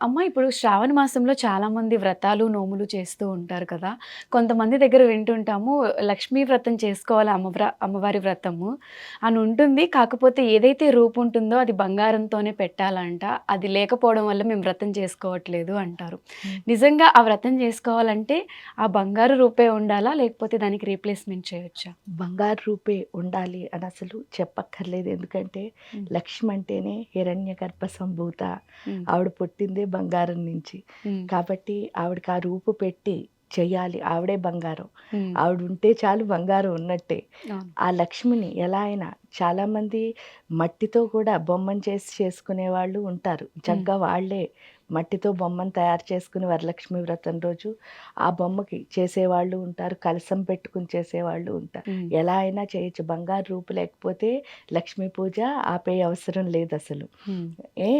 అమ్మ ఇప్పుడు శ్రావణ మాసంలో చాలా మంది వ్రతాలు నోములు చేస్తూ ఉంటారు కదా. కొంతమంది దగ్గర వింటుంటాము లక్ష్మీ వ్రతం చేసుకోవాలి అమ్మవ్ర అమ్మవారి వ్రతము అని ఉంటుంది. కాకపోతే ఏదైతే రూపు ఉంటుందో అది బంగారంతోనే పెట్టాలంట. అది లేకపోవడం వల్ల మేము వ్రతం చేసుకోవట్లేదు అంటారు. నిజంగా ఆ వ్రతం చేసుకోవాలంటే ఆ బంగారు రూపే ఉండాలా? లేకపోతే దానికి రీప్లేస్మెంట్ చేయొచ్చా? బంగారు రూపే ఉండాలి అని అసలు చెప్పక్కర్లేదు. ఎందుకంటే. లక్ష్మి అంటేనే హిరణ్య గర్భ సంభూత ఆవిడ పుట్టిందే బంగారం నుంచి. కాబట్టి ఆవిడకి ఆ రూపు పెట్టి చెయ్యాలి. ఆవిడే బంగారం. ఆవిడ ఉంటే చాలు బంగారం ఉన్నట్టే. ఆ లక్ష్మిని ఎలా అయినా చాలామంది మట్టితో కూడా బొమ్మను చేసి చేసుకునే వాళ్ళు ఉంటారు. చక్కగా వాళ్ళే మట్టితో బొమ్మను తయారు చేసుకుని వరలక్ష్మి వ్రతం రోజు ఆ బొమ్మకి చేసేవాళ్ళు ఉంటారు. కలసం పెట్టుకుని చేసేవాళ్ళు ఉంటారు. ఎలా అయినా చేయొచ్చు. బంగారు రూపు లేకపోతే లక్ష్మీ పూజ ఆపే అవసరం లేదు అసలు. ఏ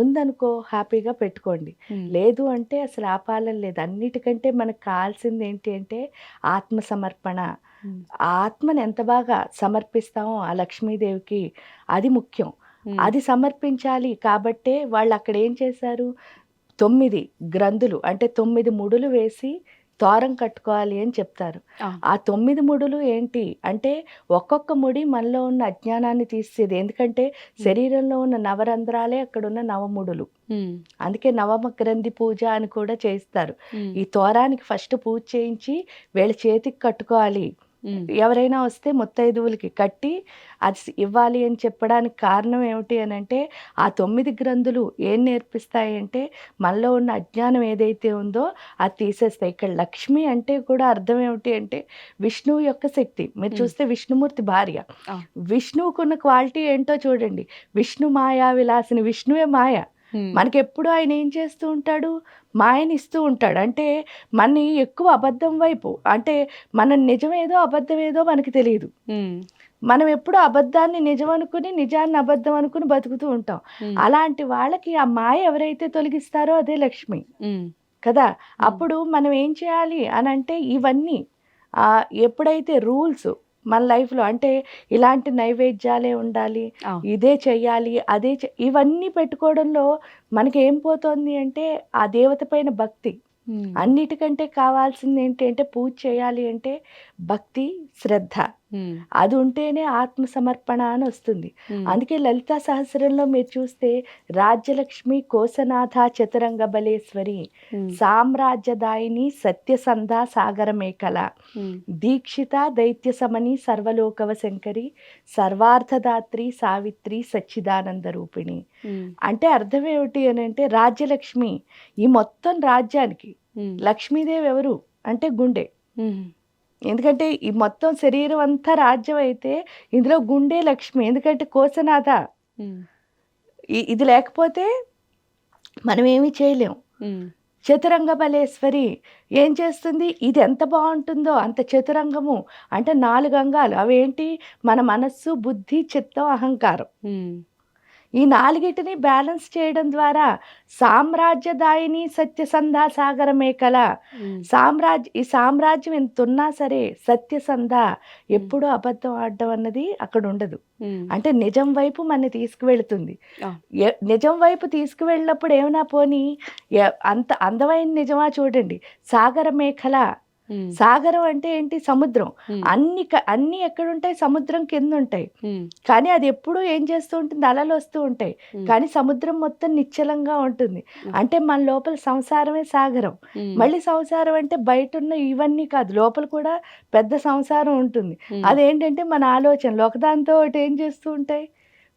ఉందనుకో హ్యాపీగా పెట్టుకోండి. లేదు అంటే అసలు ఆపాలని లేదు. అన్నిటికంటే మనకు కావాల్సింది ఏంటి అంటే ఆత్మ సమర్పణ ఉమ్, ఆ ఆత్మని ఎంత బాగా సమర్పిస్తామో ఆ లక్ష్మీదేవికి అది ముఖ్యం. అది సమర్పించాలి కాబట్టే వాళ్ళు అక్కడ ఏం చేశారు? తొమ్మిది గ్రంథులు అంటే తొమ్మిది ముడులు వేసి తోరం కట్టుకోవాలి అని చెప్తారు. ఆ. తొమ్మిది ముడులు ఏంటి అంటే ఒక్కొక్క ముడి మనలో ఉన్న అజ్ఞానాన్ని తీసేది. ఎందుకంటే శరీరంలో ఉన్న నవరంధ్రాలే అక్కడ ఉన్న నవముడులు అందుకే నవమ గ్రంథి పూజ అని కూడా చేస్తారు. ఈ తోరానికి ఫస్ట్ పూజ చేయించి వీళ్ళ చేతికి కట్టుకోవాలి. ఎవరైనా వస్తే ముత్తైదువులకి కట్టి అది ఇవ్వాలి అని చెప్పడానికి కారణం ఏమిటి అని అంటే ఆ తొమ్మిది గ్రంథులు ఏం నేర్పిస్తాయి అంటే మనలో ఉన్న అజ్ఞానం ఏదైతే ఉందో అది తీసేస్తాయి. ఇక్కడ లక్ష్మి అంటే కూడా అర్థం ఏమిటి అంటే విష్ణువు యొక్క శక్తి. మీరు. చూస్తే విష్ణుమూర్తి భార్య. విష్ణువుకున్న క్వాలిటీ ఏంటో చూడండి. విష్ణు మాయా విలాసిని విష్ణువే మాయ. మనకి ఎప్పుడు ఆయన ఏం చేస్తూ ఉంటాడు? మాయని ఇస్తూ ఉంటాడు. అంటే మనని ఎక్కువ అబద్ధం వైపు అంటే మన నిజమేదో అబద్ధం ఏదో మనకి తెలియదు. మనం ఎప్పుడు అబద్ధాన్ని నిజం అనుకుని నిజాన్ని అబద్ధం అనుకుని బతుకుతూ ఉంటాం. అలాంటి వాళ్ళకి ఆ మాయ ఎవరైతే తొలగిస్తారో అదే లక్ష్మి. కదా? అప్పుడు మనం ఏం చేయాలి అని అంటే ఇవన్నీ ఆ, ఎప్పుడైతే రూల్స్ మన లైఫ్లో అంటే ఇలాంటి నైవేద్యాలే ఉండాలి. ఇదే చెయ్యాలి అదే ఇవన్నీ పెట్టుకోవడంలో మనకి ఏం పోతుంది అంటే ఆ దేవత పైన భక్తి. అన్నిటికంటే కావాల్సింది ఏంటి అంటే పూజ చేయాలి అంటే భక్తి శ్రద్ధ. అది ఉంటేనే ఆత్మ సమర్పణ అని వస్తుంది. అందుకే లలితా సహస్రంలో మీరు చూస్తే రాజ్యలక్ష్మి కోసనాథ చతురంగ బలేశ్వరి సామ్రాజ్యదాయిని సత్యసంధ సాగరమేకల దీక్షిత దైత్య సమని సర్వలోకవ శంకరి సర్వార్థదాత్రి సావిత్రి సచ్చిదానంద రూపిణి. అంటే అర్థం ఏమిటి అని అంటే రాజ్యలక్ష్మి ఈ మొత్తం రాజ్యానికి లక్ష్మీదేవి ఎవరు? అంటే గుండె. ఎందుకంటే ఈ మొత్తం శరీరం అంతా రాజ్యం అయితే ఇందులో గుండె లక్ష్మి ఎందుకంటే కోసనాథ. ఇది లేకపోతే మనం ఏమీ చేయలేం. చతురంగ బలేశ్వరి ఏం చేస్తుంది? ఇది ఎంత బాగుంటుందో అంత చతురంగము. అంటే నాలుగు అంగాలు. అవేంటి? మన మనస్సు బుద్ధి చిత్తం అహంకారం. ఈ నాలుగిటిని బ్యాలెన్స్ చేయడం ద్వారా సామ్రాజ్యదాయిని సత్యసంధ సాగరమే కల సామ్రాజ్య ఈ సామ్రాజ్యం ఎంత ఉన్నా సరే సత్యసంధ ఎప్పుడూ అబద్ధం ఆడడం అన్నది అక్కడ ఉండదు. అంటే నిజం వైపు మన తీసుకువెళుతుంది. నిజం వైపు తీసుకువెళ్ళినప్పుడు ఏమైనా పోనీ అంత అందమైన నిజమా చూడండి. సాగర మేఖల సాగరం అంటే ఏంటి? సముద్రం. అన్ని అన్ని ఎక్కడుంటాయి? సముద్రం కింద ఉంటాయి కానీ అది ఎప్పుడూ ఏం చేస్తూ ఉంటుంది? అలలు వస్తూ ఉంటాయి. కానీ సముద్రం మొత్తం నిశ్చలంగా ఉంటుంది. అంటే మన లోపల సంసారమే సాగరం. మళ్ళీ సంసారం అంటే బయట ఉన్న ఇవన్నీ కాదు. లోపల కూడా పెద్ద సంసారం ఉంటుంది. అదేంటంటే మన ఆలోచనలు. ఒకదాంతో ఒకటి ఏం చేస్తూ ఉంటాయి?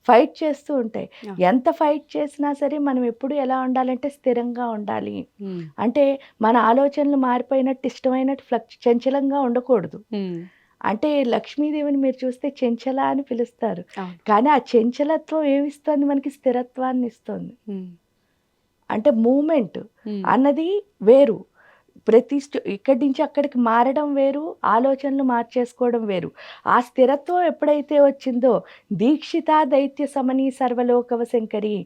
ఫైట్ చేస్తూ ఉంటాయి. ఎంత ఫైట్ చేసినా సరే మనం ఎప్పుడు ఎలా ఉండాలంటే స్థిరంగా ఉండాలి. అంటే మన ఆలోచనలు మారిపోయినట్టు ఇష్టమైనట్టు ఫ్లక్ చంచలంగా ఉండకూడదు. అంటే లక్ష్మీదేవిని మీరు చూస్తే చెంచల అని పిలుస్తారు. కానీ ఆ చెంచలత్వం ఏమిస్తుంది? మనకి స్థిరత్వాన్ని ఇస్తుంది. అంటే మూమెంట్ అన్నది వేరు. ప్రతి ఇక్కడి నుంచి అక్కడికి మారడం వేరు ఆలోచనలు మార్చేసుకోవడం వేరు. ఆ స్థిరత్వం ఎప్పుడైతే వచ్చిందో దీక్షిత దైత్య సమని సర్వలోకవ శంకరి.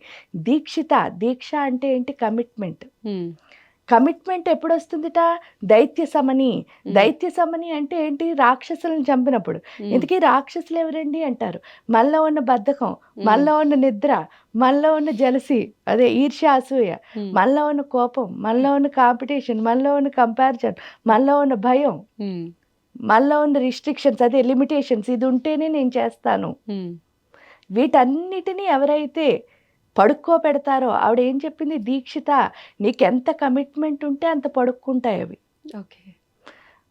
దీక్షిత దీక్ష అంటే ఏంటి? కమిట్మెంట్. కమిట్మెంట్ ఎప్పుడు వస్తుందిట దైత్య సమని. దైత్య సమని అంటే ఏంటి? రాక్షసులను చంపినప్పుడు. ఇంతకీ రాక్షసులు ఎవరండి అంటారు? మనలో ఉన్న బద్ధకం మనలో ఉన్న నిద్ర మనలో ఉన్న జలసి అదే ఈర్ష్య అసూయ మనలో ఉన్న కోపం మనలో ఉన్న కాంపిటీషన్ మనలో ఉన్న కంపారిజన్ మనలో ఉన్న భయం మనలో ఉన్న రిస్ట్రిక్షన్స్ అదే లిమిటేషన్స్ ఇది ఉంటేనే నేను చేస్తాను. వీటన్నిటినీ ఎవరైతే పడుకోబెడతారో ఆవిడ ఏం చెప్పింది? దీక్షిత నీకెంత కమిట్మెంట్ ఉంటే అంత పడుక్కుంటాయి అవి. ఓకే.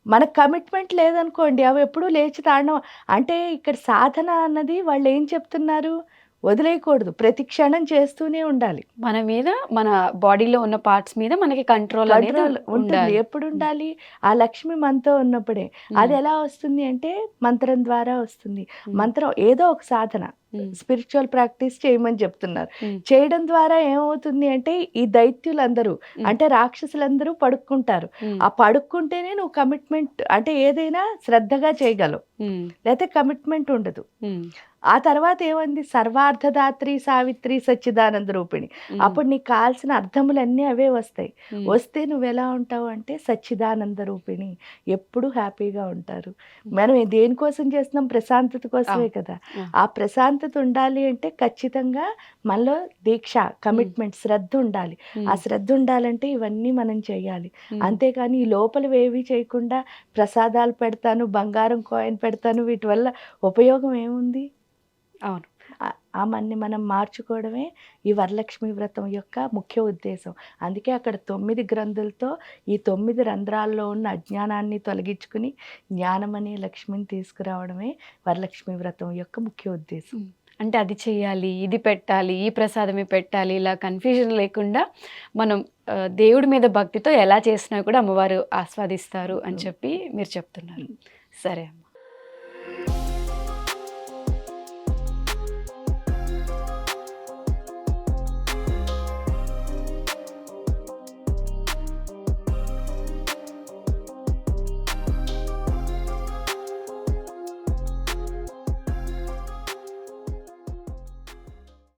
మనకు కమిట్మెంట్ లేదనుకోండి అవి ఎప్పుడూ లేచి తాడడం అంటే ఇక్కడ సాధన అన్నది వాళ్ళు ఏం చెప్తున్నారు? వదిలేయకూడదు. ప్రతి క్షణం చేస్తూనే ఉండాలి. మన మీద మన బాడీలో ఉన్న పార్ట్స్ మీద మనకి కంట్రోల్ కంట్రోల్ ఉంటుంది. ఉండాలి. ఎప్పుడు ఉండాలి? ఆ లక్ష్మి మనతో ఉన్నప్పుడే. అది ఎలా వస్తుంది అంటే మంత్రం ద్వారా వస్తుంది. మంత్రం ఏదో ఒక సాధన. స్పిరిచువల్ ప్రాక్టీస్ చేయమని చెప్తున్నారు. చేయడం ద్వారా ఏమవుతుంది అంటే ఈ దైత్యులందరూ. అంటే రాక్షసులందరూ పడుక్కుంటారు ఆ పడుక్కుంటేనే నువ్వు కమిట్మెంట్ అంటే ఏదైనా శ్రద్ధగా చేయగలవు. లేకపోతే కమిట్మెంట్ ఉండదు. ఆ తర్వాత ఏమంది? సర్వార్థదాత్రి సావిత్రి సచ్చిదానంద రూపిణి. అప్పుడు నీకు కావాల్సిన అర్థములన్నీ అవే వస్తాయి. వస్తే నువ్వు ఎలా ఉంటావు అంటే సచ్చిదానంద రూపిణి. ఎప్పుడు హ్యాపీగా ఉంటారు. మనం దేనికోసం చేస్తున్నాం? ప్రశాంతత కోసమే కదా. ఆ. ప్రశాంతత ఉండాలి అంటే ఖచ్చితంగా మనలో దీక్ష కమిట్మెంట్ శ్రద్ధ ఉండాలి. ఆ శ్రద్ధ ఉండాలంటే ఇవన్నీ మనం చేయాలి. అంతేకాని ఈ లోపల ఏవి చేయకుండా ప్రసాదాలు పెడతాను బంగారం కాయిన్ పెడతాను వీటి వల్ల ఉపయోగం ఏముంది? అవును. ఆ- మన్ని మనం మార్చుకోవడమే ఈ వరలక్ష్మి వ్రతం యొక్క ముఖ్య ఉద్దేశం. అందుకే అక్కడ తొమ్మిది గ్రంథులతో ఈ తొమ్మిది రంధ్రాల్లో ఉన్న అజ్ఞానాన్ని తొలగించుకుని జ్ఞానం అనే లక్ష్మిని తీసుకురావడమే వరలక్ష్మి వ్రతం యొక్క ముఖ్య ఉద్దేశం. అంటే అది చెయ్యాలి ఇది పెట్టాలి ఈ ప్రసాదమే పెట్టాలి ఇలా కన్ఫ్యూజన్ లేకుండా మనం దేవుడి మీద భక్తితో ఎలా చేసినా కూడా అమ్మవారు ఆస్వాదిస్తారు అని చెప్పి మీరు చెప్తున్నారు. సరే అమ్మ.